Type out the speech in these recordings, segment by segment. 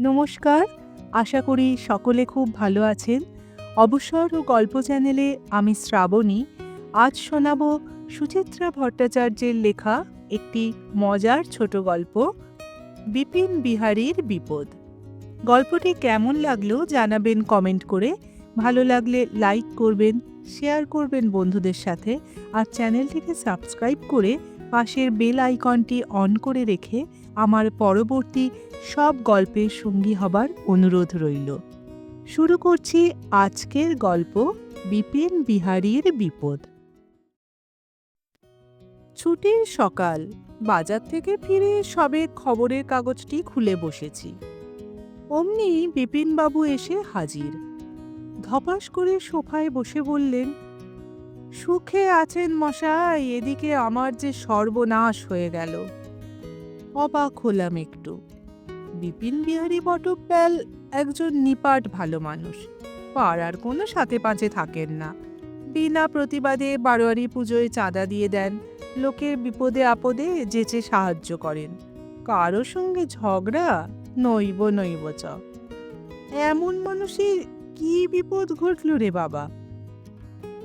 নমস্কার, আশা করি সকলে খুব ভালো আছেন। অবসর ও গল্প চ্যানেলে আমি শ্রাবণী। আজ শোনাব সুচিত্রা ভট্টাচার্যের লেখা একটি মজার ছোট গল্প, বিপিন বিহারীর বিপদ। গল্পটি কেমন লাগল জানাবেন কমেন্ট করে। ভালো লাগলে লাইক করবেন, শেয়ার করবেন বন্ধুদের সাথে। আর চ্যানেলটিকে সাবস্ক্রাইব করে পাশের বেল আইকনটি অন করে রেখে আমার পরবর্তী সব গল্পের সঙ্গী হবার অনুরোধ রইল। শুরু করছি আজকের গল্প বিপিন বিহারীর বিপদ। ছুটির সকাল, বাজার থেকে ফিরে সবে খবরের কাগজটি খুলে বসেছি। অমনি বিপিনবাবু এসে হাজির। ধপাস করে সোফায় বসে বললেন সুখে আছেন মশাই, এদিকে আমার যে সর্বনাশ হয়ে গেল। অবাক হলাম একটু। বিপিন বিহারী বটব্যাল একজন নিপাট ভালো মানুষ। পাড়ার কোনো সাথে পাঁচে থাকেন না। বিনা প্রতিবাদে বারোয়ারি পুজোয় চাঁদা দিয়ে দেন। লোকের বিপদে আপদে যেচে সাহায্য করেন। কারও সঙ্গে ঝগড়া, নইব নইব চ। এমন মানুষের কি বিপদ ঘটল রে বাবা?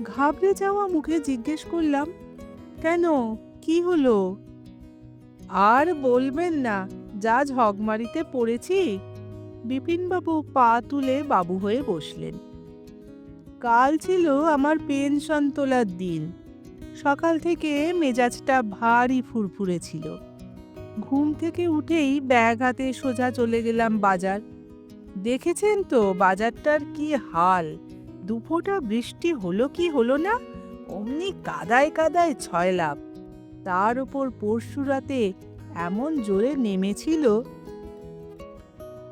ঘাবড়ে যাওয়া মুখে জিজ্ঞেস করলাম, কেন? কি হলো? আর বলবেন না, যা ঝগমারিতে পড়েছি। বিপিনবাবু পা তুলে বাবু হয়ে বসলেন। কাল ছিল আমার পেনশন তোলার দিন। সকাল থেকে মেজাজটা ভারী ফুরফুরে ছিল। ঘুম থেকে উঠেই ব্যাগ হাতে সোজা চলে গেলাম বাজার। দেখেছেন তো বাজারটার কি হাল? দুফোঁটা বৃষ্টি হলো কি হলো না? অমনি কাদায় কাদায় ছয় লাভ তার উপর পরশু রাতে এমন জোরে নেমেছিল।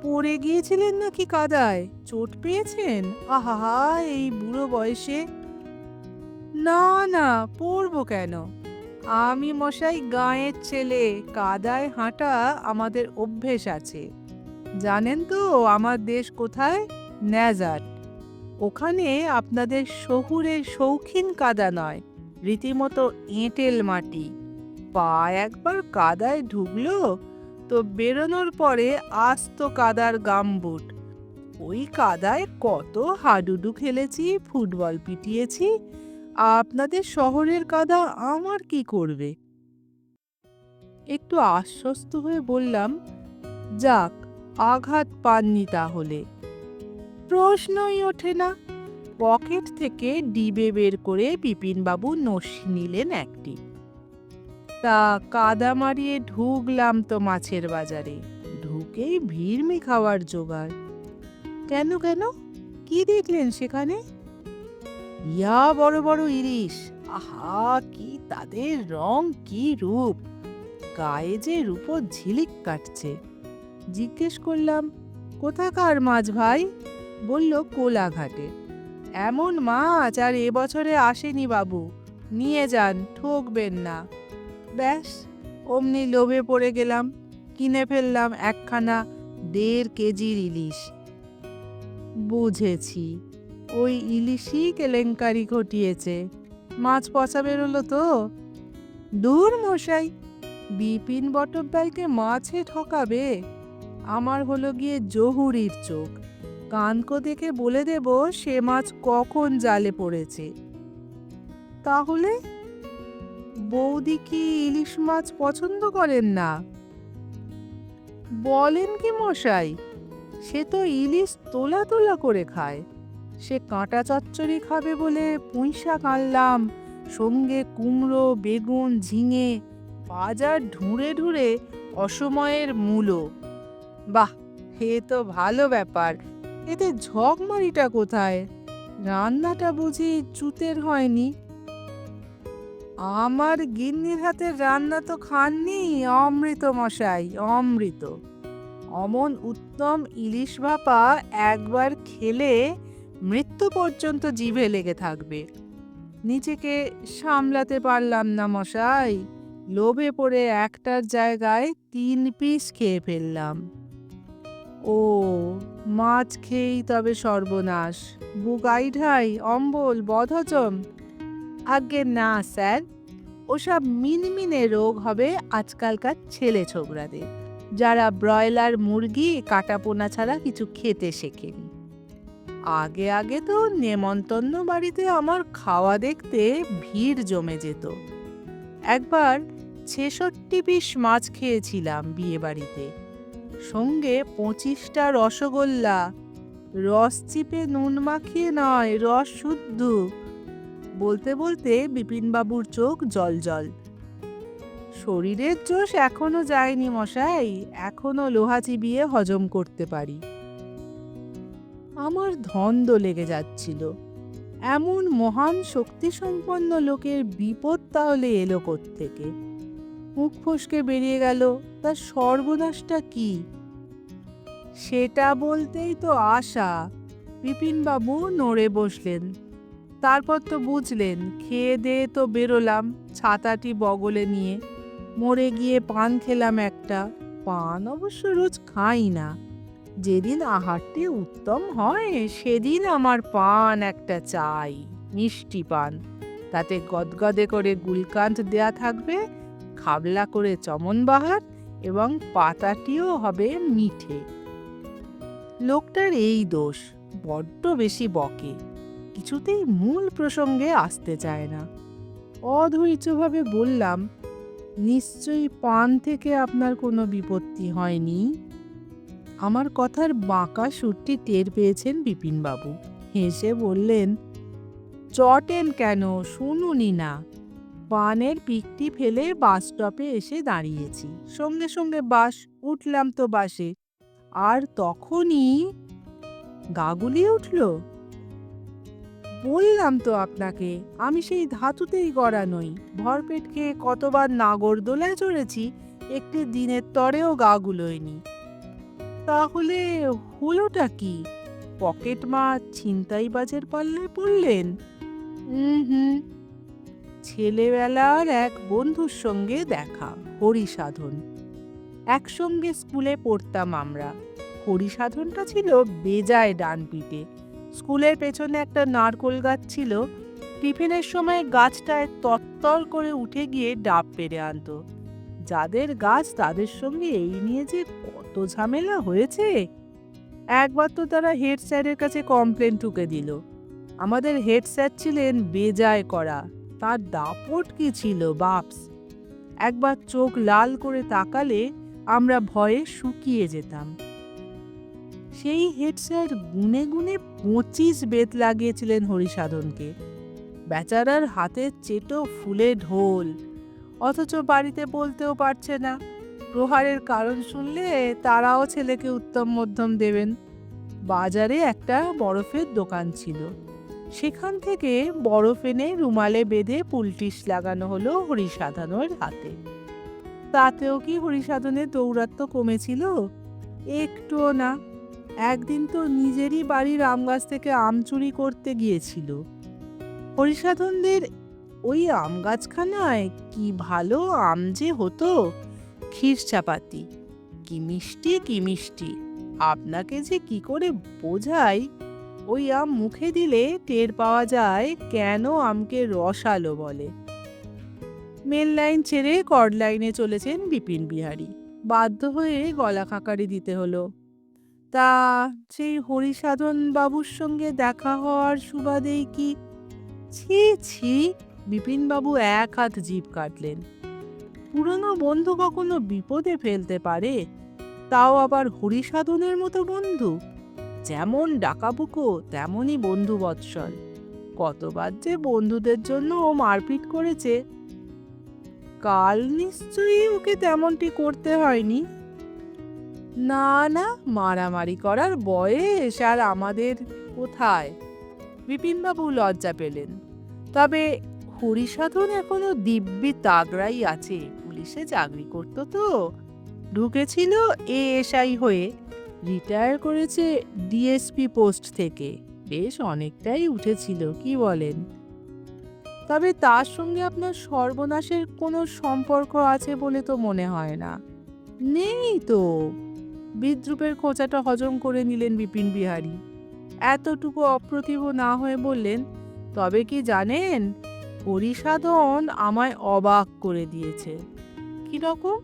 পড়ে গিয়েছিলেন নাকি কাদায়? চোট পেয়েছেন? আহা এই বুড়ো বয়সে। না না, পড়ব কেন? আমি মশাই গাঁয়ের ছেলে, কাদায় হাঁটা আমাদের অভ্যেস আছে। জানেন তো, আমার দেশ কোথায়? ন্যাজাট ওখানে আপনাদের শহুরে শৌখিন কাদা নয়, রীতিমতো এঁটেল মাটি। পা একবার কাদায় ঢুকলো, তো বেরোনোর পরে আস্ত কাদার গামবুট। ওই কাদায় কত হাডুডু খেলেছি, ফুটবল পিটিয়েছি, আপনাদের শহরের কাদা আমার কি করবে? একটু আশ্বস্ত হয়ে বললাম, যাক, আঘাত পাননি তাহলে। প্রশ্নই ওঠে না। পকেট থেকে ডিবে বের করে বিপিনবাবু নস্যি নিলেন একটি। তা কাদা মারিয়ে ঢুকলাম তো মাছের বাজারে, ঢুকেই ভিড়মি খাওয়ার জোগাড়। কেন কেন? কি দেখলেন সেখানে? ইয়া বড় বড় ইলিশ! আহা, কি তাদের রং, কি রূপ! গায়ে যে রূপো ঝিলিক কাটছে। জিজ্ঞেস করলাম, কোথাকার মাছ ভাই? বলল কোলাঘাটে। এমন মাছ আর এবছরে আসেনি বাবু। নিয়ে যান, ঠকবেন না। ব্যাস, অমনি লোভে পড়ে গেলাম। কিনে ফেললাম একখানা দেড় কেজির ইলিশ। বুঝেছি। ওই ইলিশই কেলেঙ্কারি ঘটিয়েছে। মাছ পচা বেরোলো তো? দূর মশাই, বিপিন বটব্যালকে মাছে ঠকাবে। আমার হলো গিয়ে জহুরির চোখ। কানকো দেখে বলে দেব সে মাছ কখন জালে পড়েছে। তাহলে বৌদি কি ইলিশ মাছ পছন্দ করেন না? বলেন কি মশাই, সে তো ইলিশ তোলা তোলা করে খায়। সে কাঁটা চচ্চড়ি খাবে বলে পুঁই শাক আনলাম, সঙ্গে কুমড়ো, বেগুন, ঝিঙে, বাজার ঢুঁড়ে ঢুঁড়ে অসময়ের মূলো। বাহ, এ তো ভালো ব্যাপার। এতে ঝকমারিটা কোথায়? রান্নাটা বুঝি চুতের হয়নি। আমার গিন্নির হাতের রান্না তো খাননি, অমৃত মশাই, অমৃত। অমন উত্তম ইলিশ ভাপা একবার খেলে মৃত্যু পর্যন্ত জিভে লেগে থাকবে। নিজেকে সামলাতে পারলাম না মশাই, লোভে পড়ে একটার জায়গায় তিন পিস খেয়ে ফেললাম। ও মাছ খেয়েই তবে সর্বনাশ। বুগাই ঢাই, অম্বল বধচম আজ্ঞে, না, স্যার। ওসব মিনমিনে রোগ হবে আজকালকার ছেলে ছোকরাদের। যারা ব্রয়লার, মুরগি, কাটাপোনা ছাড়া কিছু খেতে শেখেনি। আগে আগে তো নেমন্তন্ন বাড়িতে আমার খাওয়া দেখতে ভিড় জমে যেত। একবার ছেষট্টি পিস মাছ খেয়েছিলাম বিয়ে বাড়িতে সঙ্গে পঁচিশটা রসগোল্লা। রস চিপে নুন মাখিয়ে নয়, রস শুদ্ধ। বলতে বলতে বিপিনবাবুর চোখ জল জল। শরীরের জোশ এখনও যায়নি মশাই, এখনও লোহা চিবিয়ে হজম করতে পারি। আমার ধন্দ লেগে যাচ্ছিল। এমন মহান শক্তিসম্পন্ন লোকের বিপদ তাহলে এলো থেকে মুখ ফসকে বেরিয়ে গেল, তার সর্বনাশটা কি? সেটা বলতেই তো আশা। বিপিনবাবু নড়ে বসলেন। তারপর তো বুঝলেন, খেয়ে দিয়ে তো বেরোলাম ছাতাটি বগলে নিয়ে। মরে গিয়ে পান খেলাম একটা, পান অবশ্য রোজ খাই না। যেদিন আহারটি উত্তম হয়, সেদিন আমার পান একটা চাই, মিষ্টি পান। তাতে গদগদে করে গুলকান্ত দেয়া থাকবে খাবলা করে চমন বাহার এবং পাতাটিও হবে মিঠে। লোকটার এই দোষ বড্ড বেশি বকে, কিছুতেই মূল প্রসঙ্গে আসতে চায় না। অধৈর্যভাবে বললাম, নিশ্চয়ই পান থেকে আপনার কোনো বিপত্তি হয়নি? আমার কথার বাঁকা সুরটি টের পেয়েছেন বিপিনবাবু। হেসে বললেন, চটেন কেন, শুনুনি না। পানের পিকটি ফেলে বাস স্টপে এসে দাঁড়িয়েছি। সঙ্গে সঙ্গে বাস, উঠলাম তো বাসে। আর তখনই গাগুলি উঠল। বললাম তো আপনাকে, আমি সেই ধাতুতেই গড়া নই। ভরপেট খেয়ে কতবার নাগরদোলায় চড়েছি, একটি দিনের তরেও গা গুলোয়নি তাহলে হলোটা কি? পকেট মাছ ছিনতাইবাজের পাল্লায় পড়লেন? হুম হুম। ছেলেবেলার এক বন্ধুর সঙ্গে দেখা, হরিসাধন। একসঙ্গে স্কুলে পড়তাম আমরা। হরিসাধনটা ছিল বেজায় ডান পিঠে স্কুলের পেছনে একটা নারকোল গাছ ছিল। টিফিনের সময় গাছটায় তত্তর করে উঠে গিয়ে ডাব পেরে আনতো। যাদের গাছ তাদের সঙ্গে এই নিয়ে যে কত ঝামেলা হয়েছে! একবার তো তারা হেড স্যারের কাছে কমপ্লেন ঠুকে দিল। আমাদের হেড স্যার ছিলেন বেজায় করা তার দাপট কি ছিল, বাপস? একবার চোখ লাল করে তাকালে আমরা ভয়ে শুকিয়ে যেতাম। সেই হেড স্যার গুনে গুনে পঁচিশ বেত লাগিয়েছিলেন হরিসাধনকে। বেচারার হাতের চেটো ফুলে ঢোল, অথচ বাড়িতে বলতেও পারছে না। প্রহারের কারণ শুনলে তারাও ছেলেকে উত্তম মধ্যম দেবেন। বাজারে একটা বরফের দোকান ছিল। সেখান থেকে বরফ এনে রুমালে বেঁধে পুলটিস লাগানো হলো হরিসাধনের হাতে। তাতেও কি হরিসাধনের দৌরাত্ম কমেছিল? একটুও না। একদিন তো নিজেরই বাড়ির আম গাছ থেকে আম চুরি করতে গিয়েছিল। হরিসাধনদের ওই আম গাছখানায় কি ভালো আম যে হতো? ক্ষীর চাপাতি। কি মিষ্টি কি মিষ্টি। আপনাকে যে কি করে বোঝাই ওই আম মুখে দিলে টের পাওয়া যায় কেন আমকে রসালো বলে। মেল লাইন ছেড়ে কর্ড লাইনে চলেছেন বিপিন বিহারী। বাধ্য হয়ে গলা খাকারি দিতে হলো। তা সেই হরিসাধন বাবুর সঙ্গে দেখা হওয়ার সুবাদেই কি ছি ছি বিপিনবাবু এক হাত জিভ কাটলেন। পুরনো বন্ধু কখনো বিপদে ফেলতে পারে? তাও আবার হরিসাধনের মতো বন্ধু? যেমন ডাকাবুকো, তেমনই বন্ধু বৎসল। কতবার যে বন্ধুদের জন্য ও মারপিট করেছে। কাল নিশ্চয়ই ওকে তেমনটি করতে হয়নি। না না, মারামারি করার বয়স আর আমাদের কোথায়? বিপিনবাবু লজ্জা পেলেন। তবে হরিসাধন এখনও দিব্যি তাগড়াই আছে। পুলিশে চাকরি করতো তো। ঢুকেছিল এএসআই হয়ে। রিটায়ার করেছে ডিএসপি পোস্ট থেকে। বেশ অনেকটাই উঠেছিল, কি বলেন? তবে তার সঙ্গে আপনার সর্বনাশের কোনো সম্পর্ক আছে বলে তো মনে হয় না। নেই তো। বিদ্রুপের খোঁচাটা হজম করে নিলেন বিপিন বিহারী। এতটুকু অপ্রতিভ না হয়ে বললেন, তবে কি জানেন হরিসাধন আমায় অবাক করে দিয়েছে। কীরকম?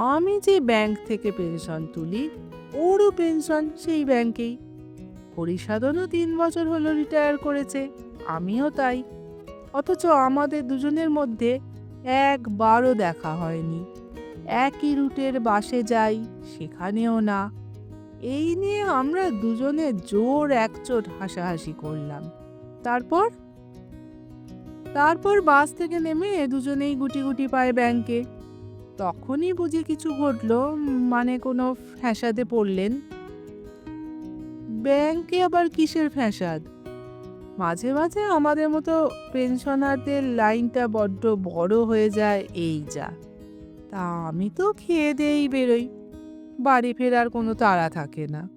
আমি যে ব্যাংক থেকে পেনশন তুলি, ওরও পেনশন সেই ব্যাংকেই। হরিসাধনও তিন বছর হলো রিটায়ার করেছে, আমিও তাই। অথচ আমাদের দুজনের মধ্যে একবারও দেখা হয়নি। একই রুটের বাসে যাই, সেখানেও না। এই নিয়ে আমরা দুজনে জোর একচোট হাসাহাসি করলাম। তারপর? তারপর বাস থেকে নেমে দুজনেই গুটি গুটি পায় ব্যাংকে। তখনই বুঝি কিছু ঘটলো মানে কোনো ফ্যাসাদে পড়লেন। ব্যাংকে আবার কিসের ফ্যাসাদ? মাঝে মাঝে আমাদের মতো পেনশনারদের লাইনটা বড্ড বড় হয়ে যায়, এই যা। তা আমি তো খেয়ে দেই বেরোই, বাড়ি ফেরার কোনো তাড়া থাকে না।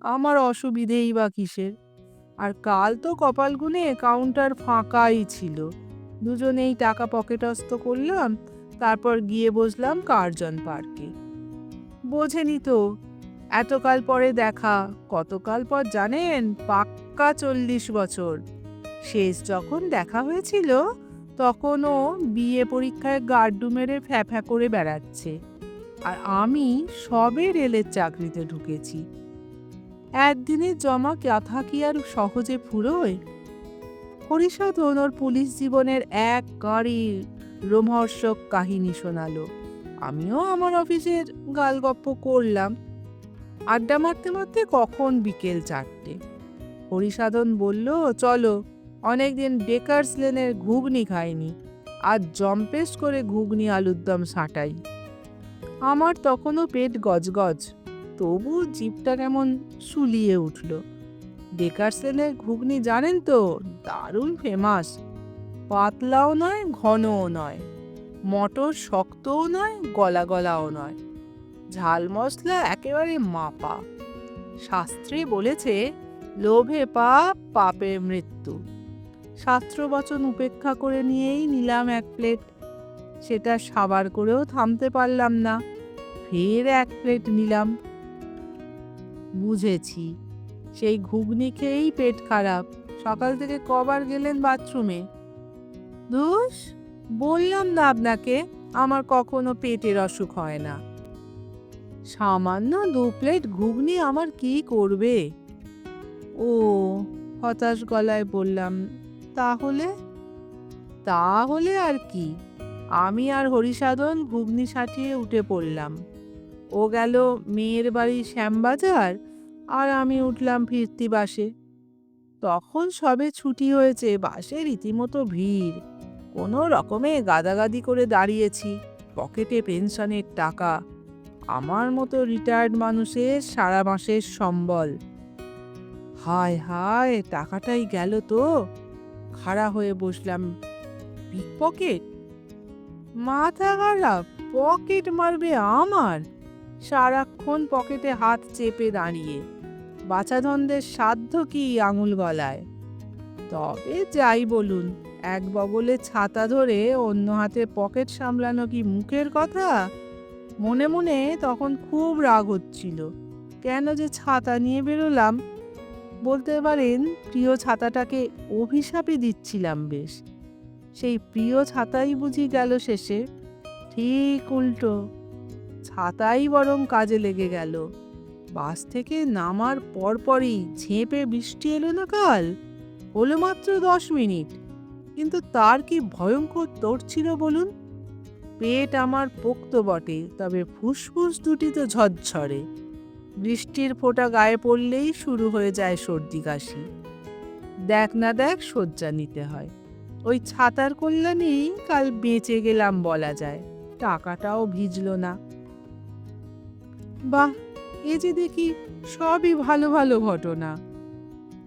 আমার অসুবিধেই বা কিসের? আর কাল তো কপাল গুনে কাউন্টার ফাঁকাই ছিল। দুজনেই টাকা পকেটস্থ করলাম তারপর গিয়ে বসলাম কার্জন পার্কে। বোঝেনি তো, এতকাল পরে দেখা, কতকাল পর জানেন, পাক্কা চল্লিশ বছর। শেষ যখন দেখা হয়েছিল, তখনও বিয়ে পরীক্ষায় গার্ডু মেরে ফ্যা ফ্যা করে বেড়াচ্ছে। আর আমি সবে রেলের চাকরিতে ঢুকেছি। একদিনে জমা কথা কি আর সহজে ফুরোয়? হরিসাধন ওর পুলিশ জীবনের এক গাড়ি রোমহর্ষক কাহিনী শোনালো। আমিও আমার অফিসের গালগপ্প করলাম। আড্ডা মারতে মারতে কখন বিকেল চারটে? হরিসাধন বলল, চলো, অনেকদিন বেকার্স লেনের ঘুগনি খাইনি। আর জম্পেস করে ঘুগনি আলুর দম সাঁটাই। আমার তখনও পেট গজগজ, তবু জিভটা কেমন শুলিয়ে উঠল। বেকার্স লেনের ঘুগনি জানেন তো, দারুণ ফেমাস পাতলাও নয়, ঘনও নয়। মটর শক্তও নয় গলা গলাও নয়। ঝাল মশলা একেবারে মাপা। শাস্ত্রে বলেছে, লোভে পাপ, পাপে মৃত্যু। শাস্ত্র বচন উপেক্ষা করে নিয়েই নিলাম এক প্লেট। সেটা সাবার করেও থামতে পারলাম না। ফের এক প্লেট নিলাম। বুঝেছি, সেই ঘুগনি খেয়েই পেট খারাপ। সকাল থেকে কবার গেলেন বাথরুমে। ধুস বললাম না আপনাকে, আমার কখনো পেটের অসুখ হয় না। সামান্য দু প্লেট ঘুগনি আমার কি করবে? ও, হতাশ গলায় বললাম, তাহলে? তাহলে আর কি। আমি আর হরিসাধন ঘুগনি সাটিয়ে উঠে পড়লাম। ও গেল মেয়ের বাড়ি শ্যামবাজার, আর আমি উঠলাম ফিরতি বাসে। তখন সবে ছুটি হয়েছে, বাসে রীতিমতো ভিড়। কোনো রকমে গাদাগাদি করে দাঁড়িয়েছি। পকেটে পেনশনের টাকা। আমার মতো রিটায়ার্ড মানুষের সারা মাসের সম্বল। হায় হায়, টাকাটাই গেল তো। খাড়া হয়ে বসলাম। পিক পকেট মাথা খারাপ পকেট মারবে আমার। সারাক্ষণ পকেটে হাত চেপে দাঁড়িয়ে। বাছাধনদের সাধ্য কি আঙুল গলায়? তবে যাই বলুন। এক বগলে ছাতা ধরে অন্য হাতে পকেট সামলানো কি মুখের কথা? মনে মনে তখন খুব রাগ হচ্ছিল। কেন যে ছাতা নিয়ে বেরোলাম? বলতে পারেন, প্রিয় ছাতাটাকে অভিশাপই দিচ্ছিলাম বেশ। সেই প্রিয় ছাতাই বুঝি গেল শেষে। ঠিক উল্টো। ছাতাই বরং কাজে লেগে গেল। বাস থেকে নামার পরপরই ঝেঁপে বৃষ্টি এলো না কাল? হলো মাত্র দশ মিনিট। কিন্তু তার কি ভয়ঙ্কর তোর ছিল বলুন? পেট আমার পোক্ত বটে, তবে ফুসফুস দুটি তো ঝরঝরে। বৃষ্টির ফোঁটা গায়ে পড়লেই শুরু হয়ে যায় সর্দি কাশি। দেখ না দেখ শয্যা নিতে হয়। ওই ছাতার কল্যাণেই কাল বেঁচে গেলাম বলা যায়, টাকাটাও ভিজলো না। বাহ, এ যে দেখি সবই ভালো ভালো ঘটনা।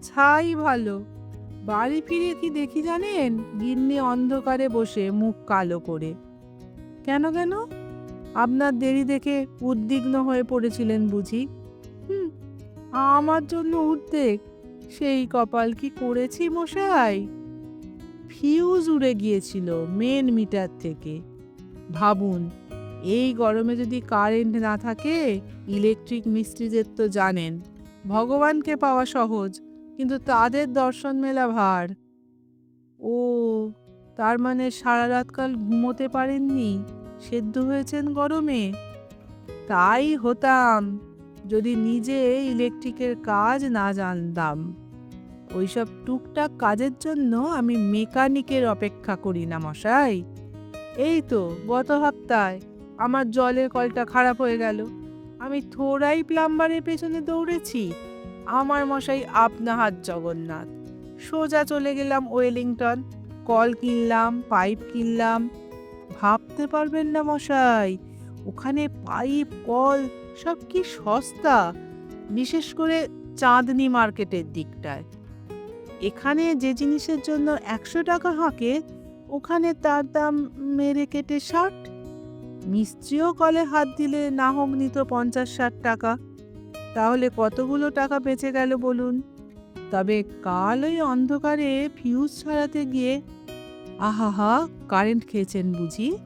ছাই ভালো। বাড়ি ফিরে কি দেখি জানেন? গিন্নি অন্ধকারে বসে মুখ কালো করে। কেন কেন? আপনার দেরি দেখে উদ্বিগ্ন হয়ে পড়েছিলেন বুঝি। আমার জন্য উদ্বেগ। সেই কপাল কি করেছি মশাই? ফিউজ উড়ে গিয়েছিল মেন মিটার থেকে। ভাবুন, এই গরমে যদি কারেন্ট না থাকে, ইলেকট্রিক মিস্ত্রিদের তো জানেন। ভগবানকে পাওয়া সহজ। কিন্তু তাদের দর্শন মেলা ভার। ও, তার মানে সারা রাতকাল ঘুমোতে পারেননি? সেদ্ধ হয়েছেন গরমে? তাই হতাম, যদি নিজে ইলেকট্রিকের কাজ না জানতাম। ওইসব টুকটাক কাজের জন্য আমি মেকানিকের অপেক্ষা করি না, মশাই। এই তো, গত সপ্তাহে আমার জলের কলটা খারাপ হয়ে গেল। আমি থোড়াই প্লাম্বারের পেছনে দৌড়েছি। আমার মশাই আপনা হাত জগন্নাথ। সোজা চলে গেলাম ওয়েলিংটন। কল কিনলাম, পাইপ কিনলাম। ভাবতে পারবেন না মশাই, ওখানে পাইপ, কল সব কি সস্তা, বিশেষ করে চাঁদনি মার্কেটের দিকটায়। এখানে যে জিনিসের জন্য একশো টাকা হাঁকে, ওখানে তার দাম মেরে কেটে ষাট। মিস্ত্রিও কলে হাত দিলে না হোক নিত পঞ্চাশ ষাট টাকা। তাহলে কতগুলো টাকা বেঁচে গেল বলুন? তবে কাল ওই অন্ধকারে ফিউজ ছড়াতে গিয়ে আহাহা কারেন্ট খেয়েছেন বুঝি?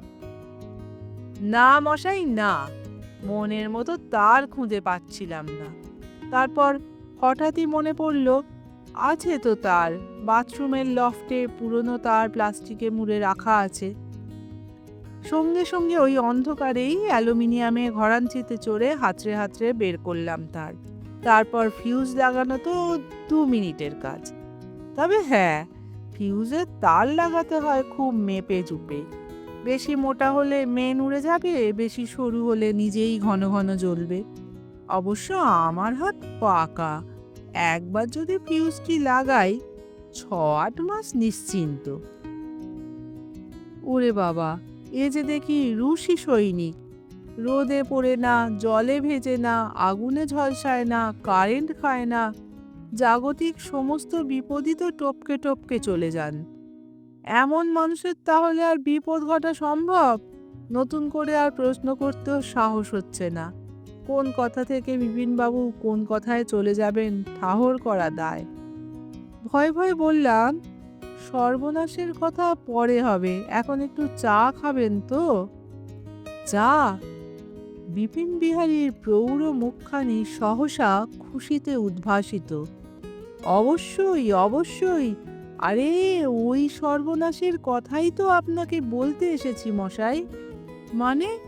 না মশাই, না। মনের মতো তার খুঁজে পাচ্ছিলাম না। তারপর হঠাৎই মনে পড়ল, আছে তো তার। বাথরুমের লফটে পুরনো তার প্লাস্টিকে মুড়ে রাখা আছে। সঙ্গে সঙ্গে ওই অন্ধকারেই অ্যালুমিনিয়ামে ঘরাঞ্চিতে চড়ে হাতড়ে হাতড়ে বের করলাম তার। তারপর ফিউজ লাগানো তো দু মিনিটের কাজ। তবে হ্যাঁ ফিউজের তার লাগাতে হয় খুব মেপে চুপে। বেশি মোটা হলে মেন উড়ে যাবে, বেশি সরু হলে নিজেই ঘন ঘন জ্বলবে। অবশ্য আমার হাত পাকা। একবার যদি ফিউজটি লাগাই ছ আট মাস নিশ্চিন্ত। ওরে বাবা! এ যে দেখি রুশি সৈনিক। রোদে পড়ে না, জলে ভেজে না, আগুনে ঝলসায় না, কারেন্ট খায় না, জাগতিক সমস্ত বিপদই তো টপকে টপকে চলে যান। এমন মানুষের তাহলে আর বিপদ ঘটা সম্ভব? নতুন করে আর প্রশ্ন করতেও সাহস হচ্ছে না। কোন কথা থেকে বিপিনবাবু কোন কথায় চলে যাবেন, ঠাহর করা দায়। ভয় ভয় বললাম সর্বনাশের কথা পরে হবে। এখন একটু চা খাবেন তো? চা? বিপিন বিহারীর প্রৌঢ় মুখখানি সহসা খুশিতে উদ্ভাসিত। অবশ্যই অবশ্যই। আরে, ওই সর্বনাশের কথাই তো আপনাকে বলতে এসেছি মশাই। মানে?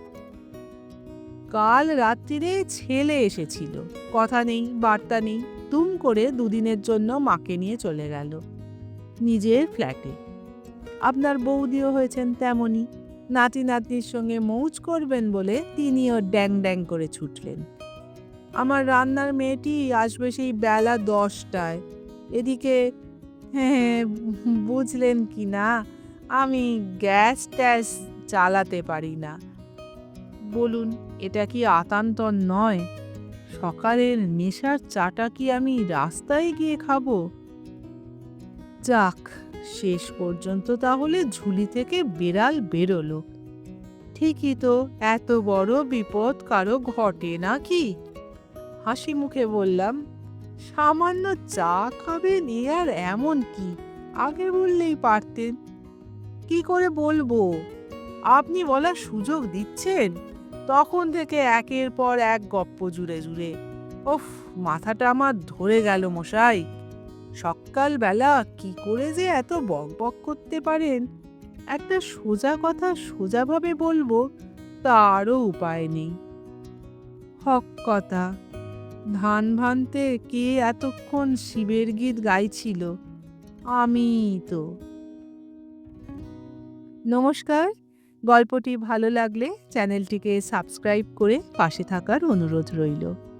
কাল রাত্রিরে ছেলে এসেছিল। কথা নেই, বার্তা নেই। তুম করে দুদিনের জন্য মাকে নিয়ে চলে গেল। নিজের ফ্ল্যাটে। আপনার বৌদিও হয়েছেন তেমনই নাতি নাতনির সঙ্গে মৌজ করবেন বলে তিনিও ড্যাং ড্যাং করে ছুটলেন। আমার রান্নার মেয়েটি আসবে সেই বেলা দশটায়। এদিকে হ্যাঁ বুঝলেন কি না, আমি গ্যাস ট্যাস চালাতে পারি না। বলুন, এটা কি আতান্তর নয়? সকালের নেশার চাটা কি আমি রাস্তায় গিয়ে খাব? যাক, শেষ পর্যন্ত তাহলে ঝুলি থেকে বেড়াল বেরোলো। ঠিকই তো, এত বড় বিপদ কারও ঘটে নাকি? হাসি মুখে বললাম, সামান্য চা খাবেন এ আর এমন কি? আগে বললেই পারতেন। কি করে বলব? আপনি বলার সুযোগ দিচ্ছেন? তখন থেকে একের পর এক গপ্প জুড়ে জুড়ে। ওফ, মাথাটা আমার ধরে গেল মশাই। সকালবেলা কি করে যে এত বক বক করতে পারেন? একটা সোজা কথা সোজাভাবে বলব, তারও উপায় নেই। হক কথা, ধান ভানতে কে এতক্ষণ শিবের গীত গাইছিল? আমি তো। নমস্কার, গল্পটি ভালো লাগলে চ্যানেলটিকে সাবস্ক্রাইব করে পাশে থাকার অনুরোধ রইল।